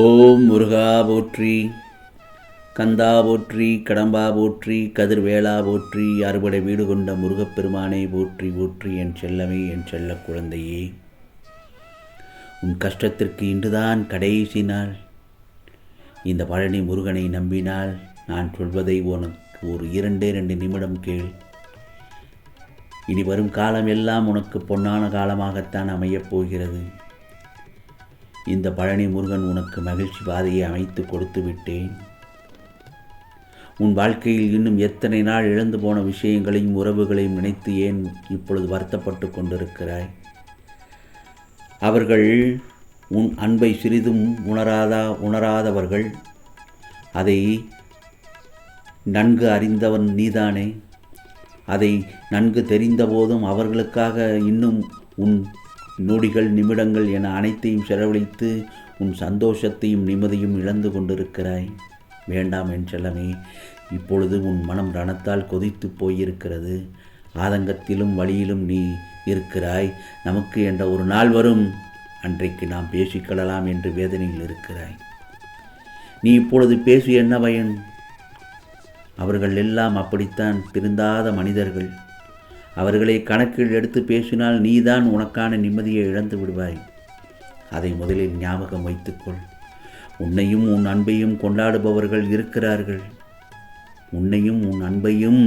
ஓம் முருகா போற்றி கந்தா போற்றி கடம்பா போற்றி கதிர்வேளா போற்றி அறுபடை வீடு கொண்ட முருகப்பெருமானை போற்றி போற்றி என் செல்லமே என் செல்ல குழந்தையே. உன் கஷ்டத்திற்கு இன்றுதான் கடைசி நாள். இந்த பழனி முருகனை நம்பினால் நான் சொல்வதை உனக்கு ஒரு இரண்டே ரெண்டு நிமிடம் கேள். இனி வரும் காலம் எல்லாம் உனக்கு பொன்னான காலமாகத்தான் அமையப் போகிறது. இந்த பழனி முருகன் உனக்கு மகிழ்ச்சி பாதையை அமைத்து கொடுத்து விட்டேன். உன் வாழ்க்கையில் இன்னும் எத்தனை நாள் இழந்து போன விஷயங்களையும் உறவுகளையும் நினைத்து ஏன் இப்பொழுது வருத்தப்பட்டு கொண்டிருக்கிறாய்? அவர்கள் உன் அன்பை சிறிதும் உணராதா உணராதவர்கள். அதை நன்கு அறிந்தவன் நீதானே. அதை நன்கு தெரிந்தபோதும் அவர்களுக்காக இன்னும் உன் நொடிகள் நிமிடங்கள் என அனைத்தையும் செலவழித்து உன் சந்தோஷத்தையும் நிம்மதியும் இழந்து கொண்டிருக்கிறாய். வேண்டாம் என் செல்லமே இப்பொழுது உன் மனம் ரணத்தால் கொதித்து போயிருக்கிறது. ஆதங்கத்திலும் வழியிலும் நீ இருக்கிறாய். நமக்கு என்ற ஒரு நாள் வரும். அன்றைக்கு நாம் பேசிக்கொள்ளலாம் என்று வேதனையில் இருக்கிறாய். நீ இப்பொழுது பேசு என்ன பயன்? அவர்கள் எல்லாம் அப்படித்தான் திருந்தாத மனிதர்கள். அவர்களை கணக்கில் எடுத்து பேசினால் நீதான் உனக்கான நிம்மதியை இழந்து விடுவாய். அதை முதலில் ஞாபகம் வைத்துக்கொள். உன்னையும் உன் அன்பையும் கொண்டாடுபவர்கள் இருக்கிறார்கள். உன்னையும் உன் அன்பையும்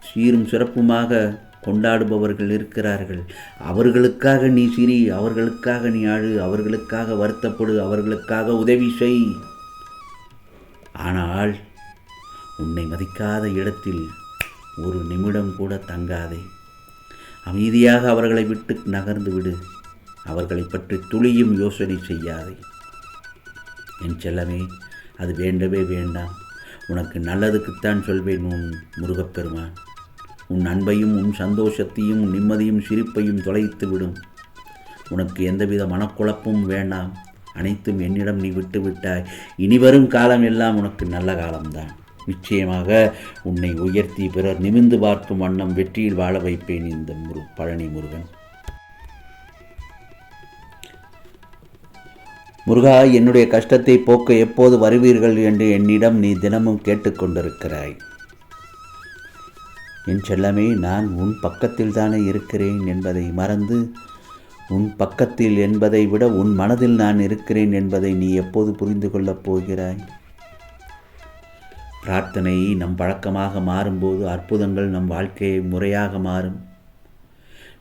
சீரும் சிறப்புமாக கொண்டாடுபவர்கள் இருக்கிறார்கள். அவர்களுக்காக நீ சிரி அவர்களுக்காக நீ ஆழு அவர்களுக்காக வருத்தப்படு அவர்களுக்காக உதவி செய். ஆனால் உன்னை மதிக்காத இடத்தில் ஒரு நிமிடம் கூட தங்காதே. அமைதியாக அவர்களை விட்டு நகர்ந்து விடு. அவர்களை பற்றி துளியும் யோசனை செய்யாதே. என் செல்லமே அது வேண்டவே வேண்டாம். உனக்கு நல்லதுக்குத்தான் சொல்வேன் உன் முருகப்பெருமான். உன் அன்பையும் உன் சந்தோஷத்தையும் நிம்மதியும் சிரிப்பையும் தொலைத்து விடும். உனக்கு எந்தவித மனக்குழப்பமும் வேண்டாம். அனைத்தும் என்னிடம் நீ விட்டு விட்டாய். இனி வரும் காலம் எல்லாம் உனக்கு நல்ல காலம்தான். நிச்சயமாக உன்னை உயர்த்தி பிறர் நிமிந்து பார்க்கும் வண்ணம் வெற்றியில் வாழ வைப்பேன் இந்த முரு பழனி முருகன். முருகா என்னுடைய கஷ்டத்தை போக்க எப்போது வருவீர்கள் என்று என்னிடம் நீ தினமும் கேட்டுக்கொண்டிருக்கிறாய் என் செல்லமே நான் உன் பக்கத்தில் தானே இருக்கிறேன் என்பதை மறந்து உன் பக்கத்தில் என்பதை விட உன் மனதில் நான் இருக்கிறேன் என்பதை நீ எப்போது புரிந்து கொள்ளப் போகிறாய்? பிரார்த்தனை நம் பழக்கமாக மாறும்போது அற்புதங்கள் நம் வாழ்க்கையை முறையாக மாறும்.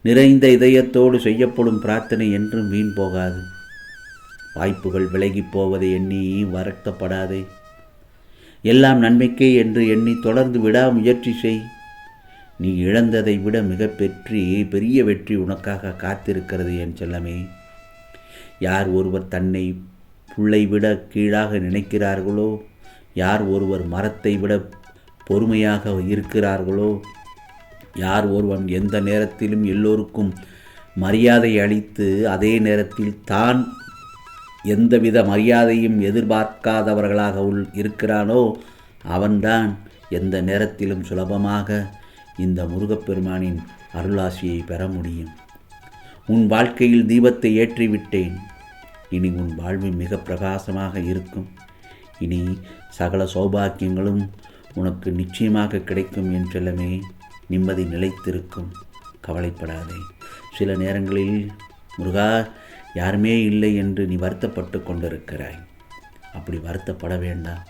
நிறைந்த இதயத்தோடு செய்யப்படும் பிரார்த்தனை என்றும் வீண் போகாது. வாய்ப்புகள் விலகி போவதை எண்ணி வருத்தப்படாதே. எல்லாம் நன்மைக்கே என்று எண்ணி தொடர்ந்து விடாமுயற்சி செய். நீ இழந்ததை விட மிக பெற்றி பெரிய வெற்றி உனக்காக காத்திருக்கிறது என் செல்லமே. யார் ஒருவர் தன்னை புள்ளை விட கீழாக நினைக்கிறார்களோ யார் ஒருவர் மரத்தை விட பொறுமையாக இருக்கிறார்களோ யார் ஒருவன் எந்த நேரத்திலும் எல்லோருக்கும் மரியாதை அளித்து அதே நேரத்தில் தான் எந்தவித மரியாதையும் எதிர்பார்க்காதவர்களாக உள் இருக்கிறானோ அவன்தான் எந்த நேரத்திலும் சுலபமாக இந்த முருகப்பெருமானின் அருளாசியை பெற முடியும். உன் வாழ்க்கையில் தீபத்தை ஏற்றிவிட்டேன். இனி உன் வாழ்வு மிக பிரகாசமாக இருக்கும். இனி சகல சௌபாக்கியங்களும் உனக்கு நிச்சயமாக கிடைக்கும் என்றெல்லாமே நிம்மதி நிலைத்திருக்கும். கவலைப்படாதே. சில நேரங்களில் முருகா யாருமே இல்லை என்று நீ வருத்தப்பட்டு கொண்டிருக்கிறாய். அப்படி வருத்தப்பட வேண்டாம்.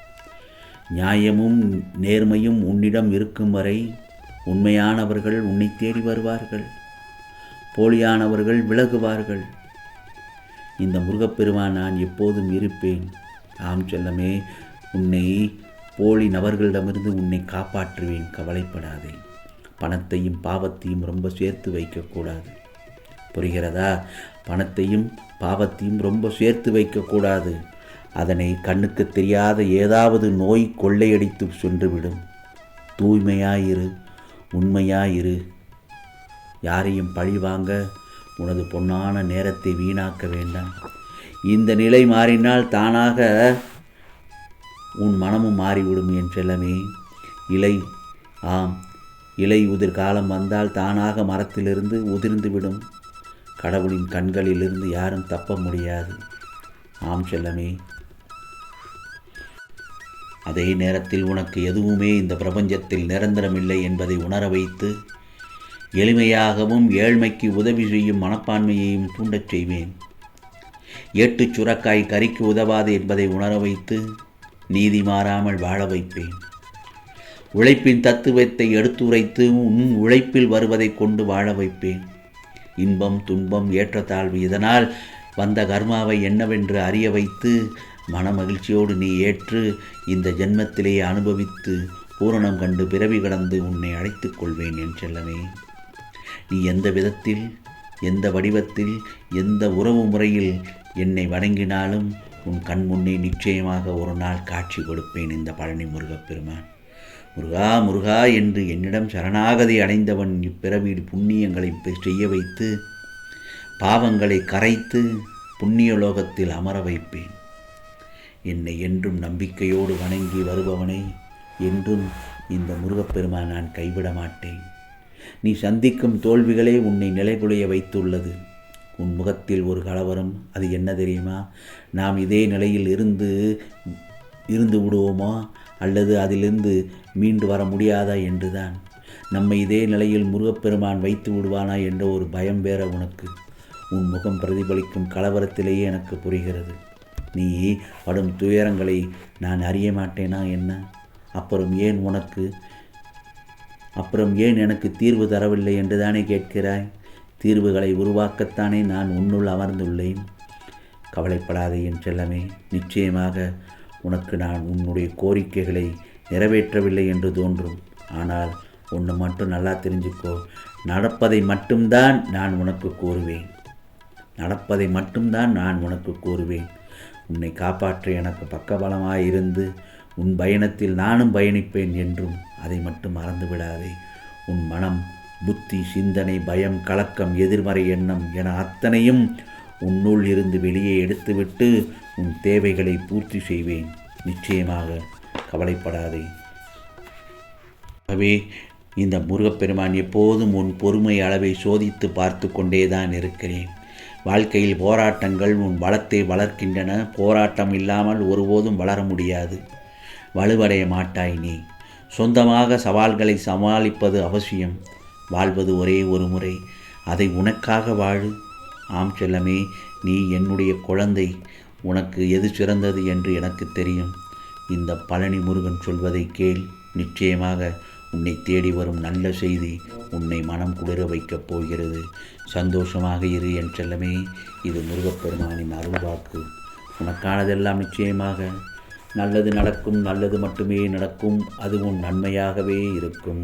நியாயமும் நேர்மையும் உன்னிடம் இருக்கும் வரை உண்மையானவர்கள் உன்னை தேடி வருவார்கள். போலியானவர்கள் விலகுவார்கள். இந்த முருகப்பெருமான் நான் எப்போதும் இருப்பேன். ஆம் செல்லமே உன்னை போலி நபர்களிடமிருந்து உன்னை காப்பாற்றுவேன் கவலைப்படாதே. பணத்தையும் பாவத்தையும் ரொம்ப சேர்த்து வைக்கக்கூடாது. புரிகிறதா? பணத்தையும் பாவத்தையும் ரொம்ப சேர்த்து வைக்கக்கூடாது. அதனை கண்ணுக்கு தெரியாத ஏதாவது நோய் கொள்ளையடித்து சென்றுவிடும். தூய்மையாயிரு உண்மையாயிரு. யாரையும் பழி வாங்க உனது பொன்னான நேரத்தை வீணாக்க வேண்டாம். இந்த நிலை மாறினால் தானாக உன் மனமும் மாறிவிடும் என் செல்லமே. இலை ஆம் இலை உதிர் காலம் வந்தால் தானாக மரத்திலிருந்து உதிர்ந்துவிடும். கடவுளின் கண்களிலிருந்து யாரும் தப்ப முடியாது. ஆம் செல்லமே. அதே நேரத்தில் உனக்கு எதுவுமே இந்த பிரபஞ்சத்தில் நிரந்தரமில்லை என்பதை உணர வைத்து எளிமையாகவும் ஏழ்மைக்கு உதவி செய்யும் மனப்பான்மையையும் தூண்டச் செய்வேன். ஏட்டுச் சுரக்காய் கறிக்கு உதவாது என்பதை உணர வைத்து நீதி மாறாமல் வாழ வைப்பேன். உழைப்பின் தத்துவத்தை எடுத்துரைத்து உன் உழைப்பில் வருவதை கொண்டு வாழ வைப்பேன். இன்பம் துன்பம் ஏற்றத்தாழ்வு இதனால் வந்த கர்மாவை என்னவென்று அறிய வைத்து மனமகிழ்ச்சியோடு நீ ஏற்று இந்த ஜென்மத்திலேயே அனுபவித்து பூரணம் கண்டு பிறவி கடந்து உன்னை அழைத்துக் கொள்வேன் என் செல்லமே. நீ எந்த விதத்தில் எந்த வடிவத்தில் எந்த உறவு முறையில் என்னை வணங்கினாலும் உன் கண் முன்னே நிச்சயமாக ஒரு நாள் காட்சி கொடுப்பேன் இந்த பழனி முருகப்பெருமான். முருகா முருகா என்று என்னிடம் சரணாகதி அடைந்தவன் இப்பிறவியில் புண்ணியங்களை பெ- செய்ய வைத்து பாவங்களை கரைத்து புண்ணிய லோகத்தில் அமர வைப்பேன். என்னை என்றும் நம்பிக்கையோடு வணங்கி வருபவனை என்றும் இந்த முருகப்பெருமான் நான் கைவிட மாட்டேன் நீ சந்திக்கும் தோல்விகளே உன்னை நிலைகுலைய வைத்துள்ளது. உன் முகத்தில் ஒரு கலவரம் அது என்ன தெரியுமா? நாம் இதே நிலையில் இருந்து இருந்து விடுவோமா? அல்லது அதிலிருந்து மீண்டு வர முடியாதா என்றுதான். நம்மை இதே நிலையில் முருகப்பெருமான் வைத்து விடுவானா என்ற ஒரு பயம் வேற உனக்கு. உன் முகம் பிரதிபலிக்கும் கலவரத்திலேயே எனக்கு புரிகிறது. நீ படும் துயரங்களை நான் அறிய மாட்டேனா என்ன? அப்புறம் ஏன் உனக்கு அப்புறம் ஏன் எனக்கு தீர்வு தரவில்லை என்று தானே கேட்கிறாய்? தீர்வுகளை உருவாக்கத்தானே நான் உன்னுள் அமர்ந்துள்ளேன். கவலைப்படாதே என் செல்லமே நிச்சயமாக உனக்கு நான் உன்னுடைய கோரிக்கைகளை நிறைவேற்றவில்லை என்று தோன்றும். ஆனால் ஒன்று மட்டும் நல்லா தெரிஞ்சுக்கோ நடப்பதை மட்டும்தான் நான் உனக்கு கூறுவேன். நடப்பதை மட்டும்தான் நான் உனக்கு கூறுவேன். உன்னை காப்பாற்ற எனக்கு பக்கபலமாக இருந்து உன் பயணத்தில் நானும் பயணிப்பேன் என்றும் அதை மட்டும் மறந்து விடாதே உன் மனம் புத்தி சிந்தனை பயம் கலக்கம் எதிர்மறை எண்ணம் என அத்தனையும் உன்னுள் இருந்து வெளியே எடுத்துவிட்டு உன் தேவைகளை பூர்த்தி செய்வேன். நிச்சயமாக கவலைப்படாதே. ஆகவே இந்த முருகப்பெருமான் எப்போதும் உன் பொறுமை அளவை சோதித்து பார்த்து கொண்டேதான் இருக்கிறேன். வாழ்க்கையில் போராட்டங்கள் உன் பலத்தை வளர்க்கின்றன. போராட்டம் இல்லாமல் ஒருபோதும் வளர முடியாது. வலுவடைய மாட்டாய் நீ. சொந்தமாக சவால்களை சமாளிப்பது அவசியம். வாழ்வது ஒரே ஒரு முறை. அதை உனக்காக வாழு. ஆம் செல்லமே நீ என்னுடைய குழந்தை. உனக்கு எது சிறந்தது என்று எனக்கு தெரியும். இந்த பழனி முருகன் சொல்வதை கேள். நிச்சயமாக உன்னை தேடி வரும் நல்ல செய்தி உன்னை மனம் குளிர வைக்கப் போகிறது. சந்தோஷமாக இரு என் செல்லமே. இது முருகப்பெருமானின் அருள்வாக்கு. உனக்கானதெல்லாம் நிச்சயமாக. நல்லது நடக்கும் நல்லது மட்டுமே நடக்கும். அதுவும் நன்மையாகவே இருக்கும்.